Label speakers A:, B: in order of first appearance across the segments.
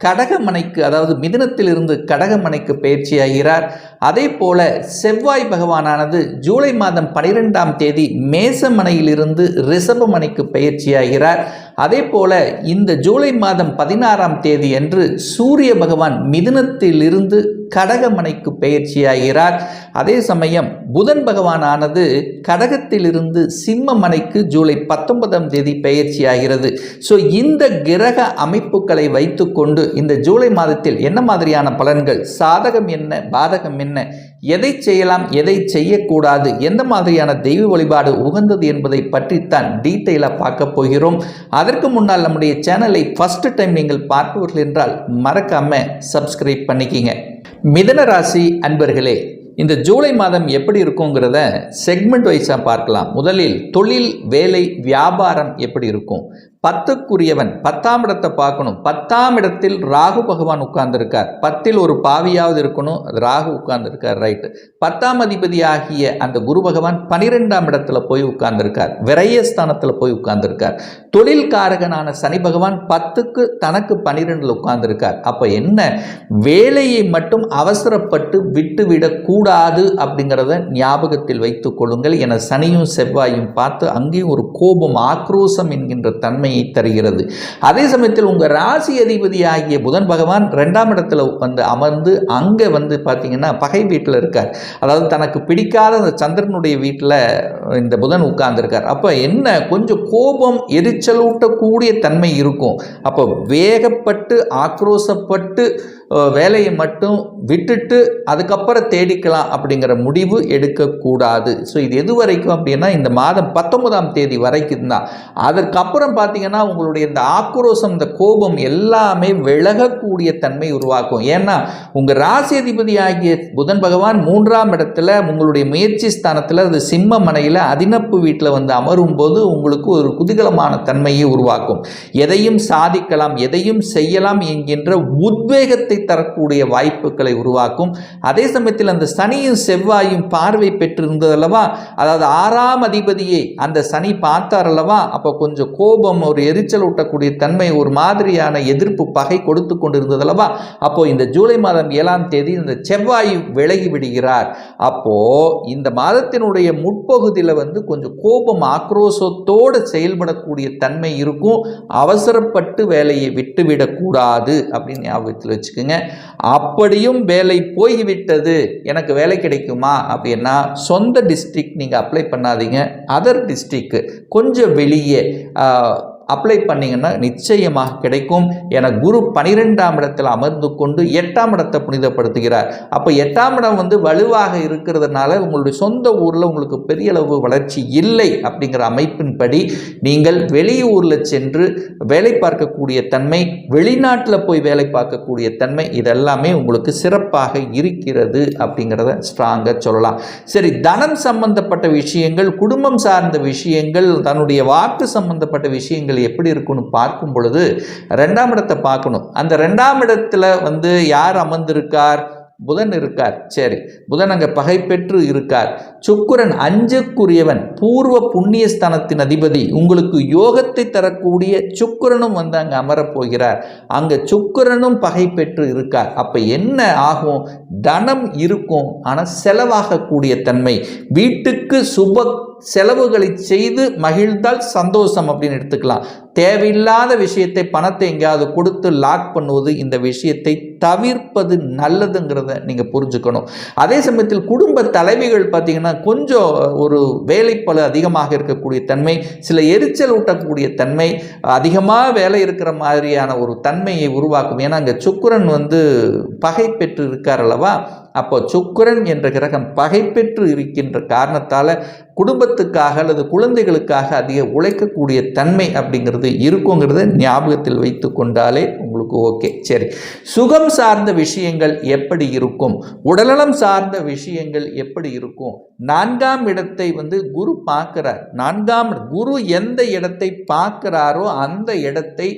A: கடகமனைக்கு அதாவது மிதனத்திலிருந்து கடகமனைக்கு பயிற்சியாகிறார். அதே போல செவ்வாய் பகவானானது ஜூலை மாதம் பனிரெண்டாம் தேதி மேசமனையிலிருந்து ரிஷபமனைக்கு பயிற்சியாகிறார். அதே போல இந்த ஜூலை மாதம் பதினாறாம் தேதி அன்று சூரிய பகவான் மிதுனத்திலிருந்து கடகமனைக்கு பயிற்சியாகிறார் அதே சமயம் புதன் பகவானானது கடகத்திலிருந்து சிம்மமனைக்கு ஜூலை பத்தொன்பதாம் தேதி பயிற்சியாகிறது ஸோ இந்த கிரக அமைப்புகளை வைத்துக்கொண்டு இந்த ஜூலை மாதத்தில் என்ன மாதிரியான பலன்கள்? சாதகம் என்ன? பாதகம் என்ன? எதை செய்யலாம்? எதை செய்யக்கூடாது? எந்த மாதிரியான தெய்வ வழிபாடு உகந்தது என்பதை பற்றித்தான் டீட்டெயிலாக பார்க்க போகிறோம். அதற்கு முன்னால் நம்முடைய சேனலை ஃபஸ்ட்டு டைம் நீங்கள் பார்ப்பவர்கள் என்றால் மறக்காமல் சப்ஸ்கிரைப் பண்ணிக்கிங்க. மிதன ராசி அன்பர்களே இந்த ஜூலை மாதம் எப்படி இருக்குங்கிறத செக்மெண்ட் வைஸாக பார்க்கலாம். முதலில் தொழில் வேலை வியாபாரம் எப்படி இருக்கும்? பத்துக்குரியவன் பத்தாம் இடத்தை பார்க்கணும். பத்தாம் இடத்தில் ராகு பகவான் உட்கார்ந்துருக்கார். பத்தில் ஒரு பாவியாவது இருக்கணும். அது ராகு உட்கார்ந்துருக்கார் ரைட்டு பத்தாம் அதிபதி ஆகிய அந்த குரு பகவான் பனிரெண்டாம் இடத்துல போய் உட்கார்ந்துருக்கார். விரயஸ்தானத்தில் போய் உட்கார்ந்துருக்கார். தொழில் காரகனான சனி பகவான் பத்துக்கு தனக்கு பனிரெண்டில் உட்கார்ந்துருக்கார். அப்போ என்ன? வேலையை மட்டும் அவசரப்பட்டு விட்டுவிடக்கூடாது அப்படிங்கிறத ஞாபகத்தில் வைத்துக் கொள்ளுங்கள் என சனியும் செவ்வாயும் பார்த்து அங்கேயும் ஒரு கோபம் ஆக்ரோசம் என்கின்ற தன்மை நன்மையை தருகிறது. அதே சமயத்தில் உங்கள் ராசி அதிபதி ஆகிய புதன் பகவான் ரெண்டாம் இடத்துல வந்து அமர்ந்து அங்கே வந்து பார்த்தீங்கன்னா பகை வீட்டில் இருக்கார். அதாவது தனக்கு பிடிக்காத அந்த சந்திரனுடைய வீட்டில் இந்த புதன் உட்கார்ந்துருக்கார். அப்போ என்ன? கொஞ்சம் கோபம் எரிச்சலூட்டக்கூடிய தன்மை இருக்கும். அப்போ வேகப்பட்டு ஆக்ரோசப்பட்டு வேலையை மட்டும் விட்டுட்டு அதுக்கப்புறம் தேடிக்கலாம் அப்படிங்கிற முடிவு எடுக்கக்கூடாது. ஸோ இது எது வரைக்கும் அப்படின்னா இந்த மாதம் பத்தொன்பதாம் தேதி வரைக்கும் தான். அதற்கப்புறம் பார்த்தீங்கன்னா உங்களுடைய இந்த ஆக்ரோஷம் இந்த கோபம் எல்லாமே விலகக்கூடிய தன்மை உருவாக்கும். ஏன்னா உங்கள் ராசி அதிபதி ஆகிய புதன் பகவான் மூன்றாம் இடத்துல உங்களுடைய முயற்சி ஸ்தானத்தில் அது சிம்ம மனையில் அதினப்பு வீட்டில் வந்து அமரும் போது உங்களுக்கு ஒரு குதூகலமான தன்மையை உருவாக்கும். எதையும் சாதிக்கலாம் எதையும் செய்யலாம் என்கின்ற உத்வேகத்தை தரக்கூடிய வாய்ப்புகளை உருவாக்கும். அதே சமயத்தில் அந்த சனியும் செவ்வாயும் பார்வை பெற்றிருந்தது அல்லவா? அதாவது ஆறாம் அதிபதியை அந்த சனி பார்த்தார் அல்லவா? அப்போ கொஞ்சம் கோபம் ஒரு எரிச்சல் ஊட்டக்கூடிய தன்மை ஒரு மாதிரியான எதிர்ப்பு பகை கொடுத்து கொண்டிருந்தது அல்லவா? அப்போ இந்த ஜூலை மாதம் ஏழாம் தேதி இந்த செவ்வாய் விலகி விடுகிறார். அப்போ இந்த மாதத்தினுடைய முற்பகுதியில் வந்து கொஞ்சம் கோபம் ஆக்ரோஷத்தோடு செயல்படக்கூடிய தன்மை இருக்கும். அவசரப்பட்டு வேலையை விட்டுவிடக்கூடாது அப்படின்னு ஞாபகத்தில் வச்சுக்கோங்க. அப்படியும் வேலை போய்விட்டது. எனக்கு வேலை கிடைக்குமா? அப்படின்னா சொந்த டிஸ்ட்ரிக்ட் நீங்கள் அப்ளை பண்ணாதீங்க. அதர் டிஸ்ட்ரிக்ட் கொஞ்சம் வெளியே அப்ளை பண்ணிங்கன்னா நிச்சயமாக கிடைக்கும் என குரு பனிரெண்டாம் இடத்தில் அமர்ந்து கொண்டு எட்டாம் இடத்தை புனிதப்படுத்துகிறார். அப்போ எட்டாம் இடம் வந்து வலுவாக இருக்கிறதுனால உங்களுடைய சொந்த ஊரில் உங்களுக்கு பெரிய அளவு வளர்ச்சி இல்லை அப்படிங்கிற அமைப்பின்படி நீங்கள் வெளியூரில் சென்று வேலை பார்க்கக்கூடிய தன்மை வெளிநாட்டில் போய் வேலை பார்க்கக்கூடிய தன்மை இதெல்லாமே உங்களுக்கு சிறப்பாக இருக்கிறது அப்படிங்கிறத ஸ்ட்ராங்காக சொல்லலாம். சரி தனம் சம்பந்தப்பட்ட விஷயங்கள் குடும்பம் சார்ந்த விஷயங்கள் தன்னுடைய வாக்கு சம்பந்தப்பட்ட விஷயங்கள் எப்படி இருக்குன்னு பார்க்கும் பொழுது ரெண்டாம் இடத்தை பார்க்கணும். அந்த ரெண்டாம் இடத்துல வந்து யார் அமர்ந்திருக்கார்? புதன் இருக்கார். சரி. புதன் அங்கே பகை பெற்று இருக்கார். சுக்குரன் அஞ்சுக்குரியவன் பூர்வ புண்ணியஸ்தானத்தின் அதிபதி. உங்களுக்கு யோகத்தை தரக்கூடிய சுக்குரனும் வந்து அங்கே அமரப்போகிறார் அங்கே சுக்குரனும் பகை பெற்று இருக்கார். அப்போ என்ன ஆகும்? தனம் இருக்கும். ஆனால் செலவாகக்கூடிய தன்மை. வீட்டுக்கு சுப செலவுகளை செய்து மகிழ்ந்தால் சந்தோஷம் அப்படின்னு எடுத்துக்கலாம். தேவையில்லாத விஷயத்தை பணத்தை எங்கேயாவது கொடுத்து லாக் பண்ணுவது இந்த விஷயத்தை தவிர்ப்பது நல்லதுங்கிறத நீங்கள் புரிஞ்சுக்கணும். அதே சமயத்தில் குடும்ப தலைவிகள் பார்த்தீங்கன்னா கொஞ்சம் ஒரு வேலைப்பளு அதிகமாக இருக்கக்கூடிய தன்மை சில எரிச்சல் ஊட்டக்கூடிய தன்மை அதிகமாக வேலை இருக்கிற மாதிரியான ஒரு தன்மையை உருவாக்கும். ஏன்னா அங்கே சுக்கரன் வந்து பகை பெற்று இருக்கார் அல்லவா? அப்போ சுக்கரன் என்ற கிரகம் பகை பெற்று இருக்கின்ற காரணத்தால் குடும்பத்துக்காக அல்லது குழந்தைகளுக்காக அதிக உழைக்கக்கூடிய தன்மை அப்படிங்கிறது இருக்குங்கிறத ஞாபகத்தில் வைத்து கொண்டாலே உங்களுக்கு ஓகே. சரி. சுகம் சார்ந்த விஷயங்கள் எப்படி இருக்கும்? உடல்நலம் சார்ந்த விஷயங்கள் எப்படி இருக்கும்? நான்காம் இடத்தை வந்து குரு பார்க்கிறார். நான்காம் குரு எந்த இடத்தை பார்க்கிறாரோ அந்த இடத்தை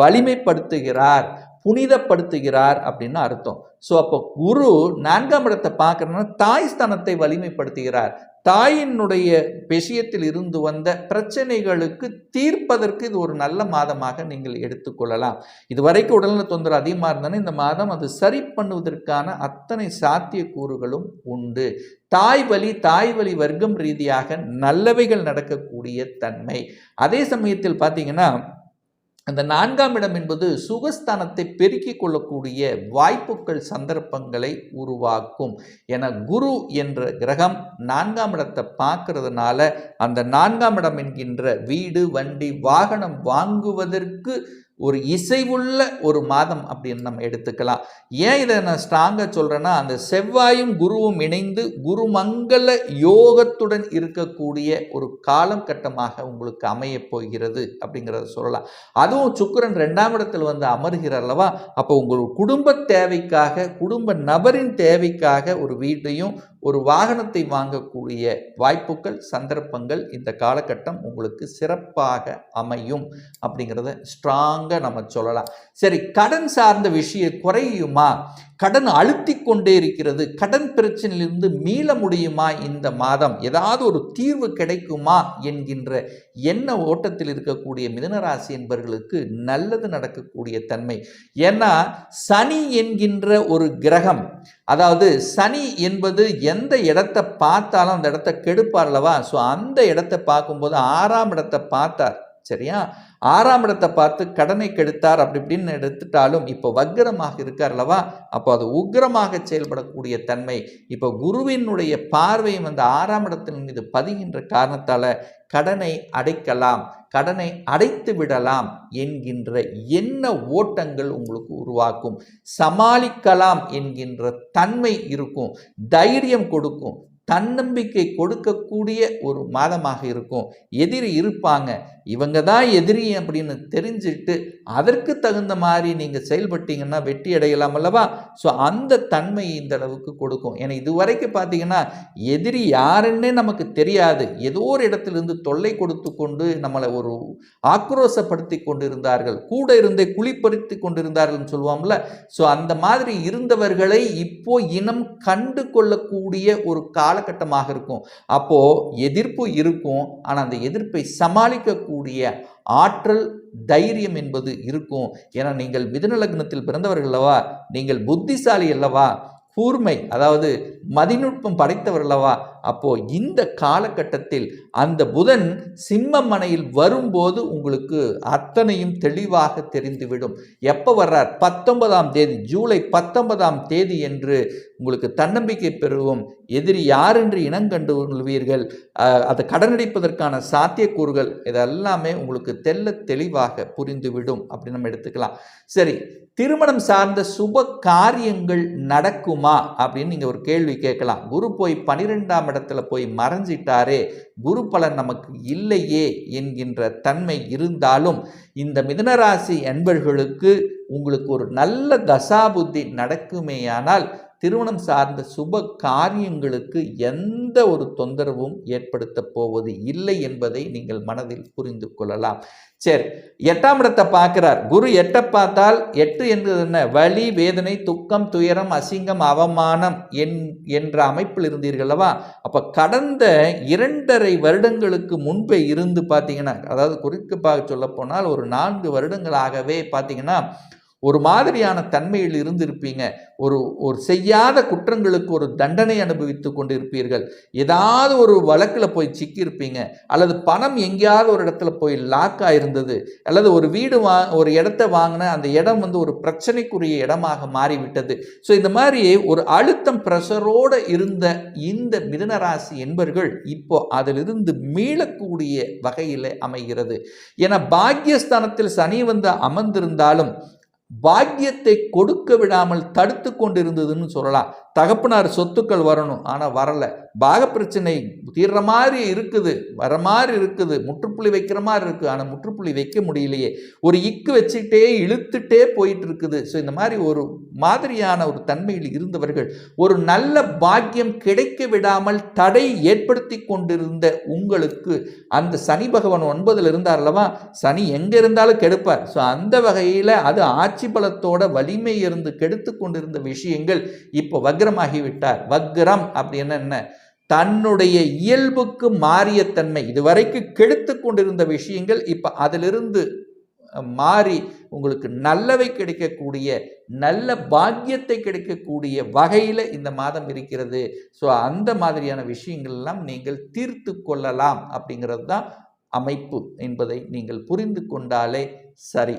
A: வலிமைப்படுத்துகிறார். புனிதப்படுத்துகிறார் அப்படின்னு அர்த்தம். ஸோ அப்போ குரு நான்காம் இடத்தை பார்க்கறதுனா தாய் ஸ்தானத்தை வலிமைப்படுத்துகிறார். தாயினுடைய விஷயத்தில் இருந்து வந்த பிரச்சனைகளுக்கு தீர்ப்பதற்கு இது ஒரு நல்ல மாதமாக நீங்கள் எடுத்துக்கொள்ளலாம். இதுவரைக்கும் உடல்நல தொந்தரவு அதிகமாக இருந்தாலும் இந்த மாதம் அது சரி பண்ணுவதற்கான அத்தனை சாத்தியக்கூறுகளும் உண்டு. தாய் வழி தாய் வழி வர்க்கம் ரீதியாக நல்லவைகள் நடக்கக்கூடிய தன்மை. அதே சமயத்தில் பார்த்தீங்கன்னா அந்த நான்காம் இடம் என்பது சுகஸ்தானத்தை பெருக்கிக் கொள்ளக்கூடிய வாய்ப்புகள் சந்தர்ப்பங்களை உருவாக்கும். என குரு என்ற கிரகம் நான்காம் இடத்தை பார்க்கறதுனால அந்த நான்காம் இடம் என்கின்ற வீடு வண்டி வாகனம் வாங்குவதற்கு ஒரு இசைவுள்ள ஒரு மாதம் அப்படின்னு நம்ம எடுத்துக்கலாம். ஏன் இதை நான் ஸ்ட்ராங்காக சொல்கிறேன்னா அந்த செவ்வாயும் குருவும் இணைந்து குருமங்கள யோகத்துடன் இருக்கக்கூடிய ஒரு காலங்கட்டமாக உங்களுக்கு அமையப் போகிறது அப்படிங்கிறத சொல்லலாம். அதுவும் சுக்கரன் ரெண்டாம் இடத்தில் வந்து அமர்கிறார் அல்லவா? அப்போ உங்கள் குடும்ப தேவைக்காக குடும்ப நபரின் தேவைக்காக ஒரு வீட்டையும் ஒரு வாகனத்தை வாங்கக்கூடிய வாய்ப்புகள் சந்தர்ப்பங்கள் இந்த காலகட்டம் உங்களுக்கு சிறப்பாக அமையும் அப்படிங்கிறத ஸ்ட்ராங்காக நம்ம சொல்லலாம். சரி கடன் சார்ந்த விஷயம் குறையுமா? கடன் அழுத்தி கொண்டே இருக்கிறது. கடன் பிரச்சனையிலிருந்து மீள முடியுமா இந்த மாதம்? ஏதாவது ஒரு தீர்வு கிடைக்குமா என்கின்ற எண்ண ஓட்டத்தில் இருக்கக்கூடிய மிதனராசி என்பவர்களுக்கு நல்லது நடக்கக்கூடிய தன்மை. ஏன்னா சனி என்கின்ற ஒரு கிரகம் அதாவது சனி என்பது எந்த இடத்தை பார்த்தாலும் அந்த இடத்த கெடுப்பார் அல்லவா? ஸோ அந்த இடத்தை பார்க்கும்போது ஆறாம் இடத்தை பார்த்தார். சரியா? ஆறாம் இடத்தை பார்த்து கடனை கெடுத்தார் அப்படி இப்படின்னு எடுத்துட்டாலும் இப்போ வக்ரமாக இருக்கார் அல்லவா? அப்போ அது உக்கிரமாக செயல்படக்கூடிய தன்மை. இப்போ குருவினுடைய பார்வையும் அந்த ஆறாம் இடத்தின் மீது பதிகின்ற காரணத்தால் கடனை அடைக்கலாம். கடனை அடைத்து விடலாம் என்கின்ற என்ன ஓட்டங்கள் உங்களுக்கு உருவாக்கும். சமாளிக்கலாம் என்கின்ற தன்மை இருக்கும். தைரியம் கொடுக்கும். தன்னம்பிக்கை கொடுக்கக்கூடிய ஒரு மாதமாக இருக்கும். எதிரி இருப்பாங்க. இவங்க தான் எதிரி அப்படின்னு தெரிஞ்சுட்டு அதற்கு தகுந்த மாதிரி நீங்கள் செயல்பட்டீங்கன்னா வெற்றி அடையலாம் அல்லவா? ஸோ அந்த தன்மை இந்த அளவுக்கு கொடுக்கும். ஏன்னா இதுவரைக்கும் பார்த்தீங்கன்னா எதிரி யாருன்னே நமக்கு தெரியாது. ஏதோ ஒரு இடத்துலேருந்து தொல்லை கொடுத்து கொண்டு நம்மளை ஒரு ஆக்ரோசப்படுத்தி கொண்டு இருந்தார்கள் கூட இருந்தே குளிப்படுத்தி கொண்டு இருந்தார்கள்னு சொல்லுவோம்ல. ஸோ அந்த மாதிரி இருந்தவர்களை இப்போ இனம் கண்டு கொள்ளக்கூடிய ஒரு காலகட்டமாக இருக்கும். அப்போ எதிர்ப்பு இருக்கும். ஆனால் அந்த எதிர்ப்பை சமாளிக்கக்கூடிய ஆற்றல் தைரியம் என்பது இருக்கும். ஏன்னா நீங்கள் மிதுன லக்னத்தில் பிறந்தவர்கள் அல்லவா? நீங்கள் புத்திசாலி அல்லவா? கூர்மை அதாவது மதிநுட்பம் படைத்தவர் அல்லவா அப்போ இந்த காலகட்டத்தில் அந்த புதன் சிம்ம மனையில் வரும்போது உங்களுக்கு அத்தனையும் தெளிவாக தெரிந்துவிடும். எப்போ வர்றார்? பத்தொன்பதாம் தேதி ஜூலை பத்தொன்பதாம் தேதி என்று உங்களுக்கு தன்னம்பிக்கை பெறுவோம். எதிரி யார் என்று இனங்கண்டு கொள்வீர்கள் அதை கடனடிப்பதற்கான சாத்தியக்கூறுகள் இதெல்லாமே உங்களுக்கு தெல்ல தெளிவாக புரிந்துவிடும் அப்படின்னு நம்ம எடுத்துக்கலாம். சரி திருமணம் சார்ந்த சுப காரியங்கள் நடக்குமா அப்படின்னு நீங்கள் ஒரு கேள்வி கேட்கலாம். குரு போய் பனிரெண்டாம் இடத்துல போய் மறைஞ்சிட்டாரே குரு பலன் நமக்கு இல்லையே என்கின்ற தன்மை இருந்தாலும் இந்த மிதனராசி அன்பர்களுக்கு உங்களுக்கு ஒரு நல்ல தசாபுத்தி நடக்குமேயானால் திருமணம் சார்ந்த சுப காரியங்களுக்கு எந்த ஒரு தொந்தரவும் ஏற்படுத்த போவது இல்லை என்பதை நீங்கள் மனதில் புரிந்து கொள்ளலாம். சரி எட்டாம் இடத்தை பார்க்கிறார். குரு எட்டை பார்த்தால் எட்டு என்பது என்ன? வலி வேதனை துக்கம் துயரம் அசிங்கம் அவமானம் என் என்ற அமைப்பில் இருந்தீர்கள் அல்லவா? அப்போ கடந்த இரண்டரை வருடங்களுக்கு முன்பே இருந்து பார்த்தீங்கன்னா அதாவது குறிப்பாக சொல்ல போனால் ஒரு நான்கு வருடங்களாகவே பார்த்தீங்கன்னா ஒரு மாதிரியான தன்மையில் இருந்திருப்பீங்க. ஒரு ஒரு செய்யாத குற்றங்களுக்கு ஒரு தண்டனை அனுபவித்து கொண்டிருப்பீர்கள். ஏதாவது ஒரு வழக்கில் போய் சிக்கியிருப்பீங்க. அல்லது பணம் எங்கேயாவது ஒரு இடத்துல போய் லாக் ஆயிருந்தது. அல்லது ஒரு வீடு வா ஒரு இடத்த வாங்கின அந்த இடம் வந்து ஒரு பிரச்சனைக்குரிய இடமாக மாறிவிட்டது. ஸோ இந்த மாதிரி ஒரு அழுத்தம் ப்ரெஷரோடு இருந்த இந்த மிதனராசி என்பர்கள் இப்போ அதிலிருந்து மீளக்கூடிய வகையில் அமைகிறது. என பாக்யஸ்தானத்தில் சனி வந்து அமர்ந்திருந்தாலும் பாக்கியத்தை கொடுக்க விடாமல் தடுத்து கொண்டிருந்ததுன்னு சொல்லலாம். தகப்பனார் சொத்துக்கள் வரணும். ஆனால் வரல. பாக பிரச்சனை தீர்ற மாதிரி இருக்குது. வர மாதிரி இருக்குது. முற்றுப்புள்ளி வைக்கிற மாதிரி இருக்குது ஆனால் முற்றுப்புள்ளி வைக்க முடியலையே. ஒரு இக்கு வச்சுக்கிட்டே இழுத்துட்டே போயிட்டு இருக்குது ஸோ இந்த மாதிரி ஒரு மாதிரியான ஒரு தன்மையில் இருந்தவர்கள் ஒரு நல்ல பாக்கியம் கிடைக்க விடாமல் தடை ஏற்படுத்தி கொண்டிருந்த உங்களுக்கு அந்த சனி பகவான் ஒன்பதில் இருந்தார் அல்லவா? சனி எங்கே இருந்தாலும் கெடுப்பார். ஸோ அந்த வகையில் அது ஆட்சி பலத்தோட வலிமை இருந்து கெடுத்து கொண்டிருந்த விஷயங்கள் இப்போ வக்ரமாகிவிட்டார். வக்ரம் அப்படின்னு என்ன? தன்னுடைய இயல்புக்கு மாறிய தன்மை. இதுவரைக்கு கெடுத்து கொண்டிருந்த விஷயங்கள் இப்போ அதிலிருந்து மாறி உங்களுக்கு நல்லவை கிடைக்கக்கூடிய நல்ல பாக்கியத்தை கிடைக்கக்கூடிய வகையில் இந்த மாதம் இருக்கிறது. ஸோ அந்த மாதிரியான விஷயங்கள்லாம் நீங்கள் தீர்த்து கொள்ளலாம் அப்படிங்கிறது தான் அமைப்பு என்பதை நீங்கள் புரிந்து கொண்டாலே சரி.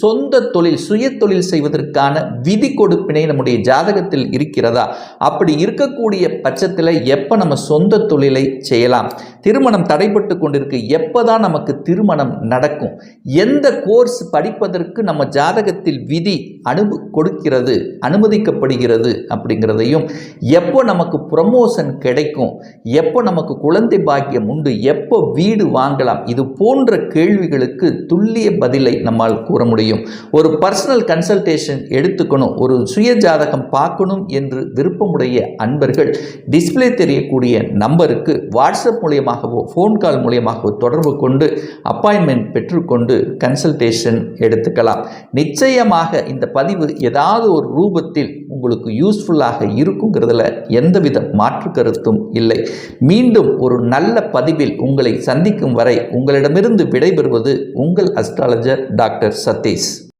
A: சொந்த தொழில் சுய தொழில் செய்வதற்கான விதி கொடுப்பினை நம்முடைய ஜாதகத்தில் இருக்கிறதா? அப்படி இருக்கக்கூடிய பட்சத்தில் எப்போ நம்ம சொந்த தொழிலை செய்யலாம்? திருமணம் தடைப்பட்டு கொண்டிருக்கு. எப்போ தான் நமக்கு திருமணம் நடக்கும்? எந்த கோர்ஸ் படிப்பதற்கு நம்ம ஜாதகத்தில் விதி அனுபு கொடுக்கிறது அனுமதிக்கப்படுகிறது அப்படிங்கிறதையும் எப்போ நமக்கு ப்ரமோஷன் கிடைக்கும்? எப்போ நமக்கு குழந்தை பாக்கியம் உண்டு? எப்போ வீடு வாங்கலாம்? இது போன்ற கேள்விகளுக்கு துல்லிய பதிலை நம்மால் கூற முடியும். முடியும். ஒரு பர்சனல் கன்சல்டேஷன் எடுத்துக்கணும் ஒரு சுய ஜாதகம் பார்க்கணும் என்று விருப்பமுடைய அன்பர்கள் டிஸ்பிளே தெரியக்கூடிய நம்பருக்கு வாட்ஸ்அப் மூலியமாகவோ ஃபோன் கால் மூலியமாகவோ தொடர்பு கொண்டு அப்பாயின்மெண்ட் பெற்றுக்கொண்டு கன்சல்டேஷன் எடுத்துக்கலாம். நிச்சயமாக இந்த பதிவு ஏதாவது ஒரு ரூபத்தில் உங்களுக்கு யூஸ்ஃபுல்லாக இருக்குங்கிறதுல எந்தவித மாற்று கருத்தும் இல்லை. மீண்டும் ஒரு நல்ல பதிவில் உங்களை சந்திக்கும் வரை உங்களிடமிருந்து விடைபெறுவது உங்கள் அஸ்ட்ராலஜர் டாக்டர் this.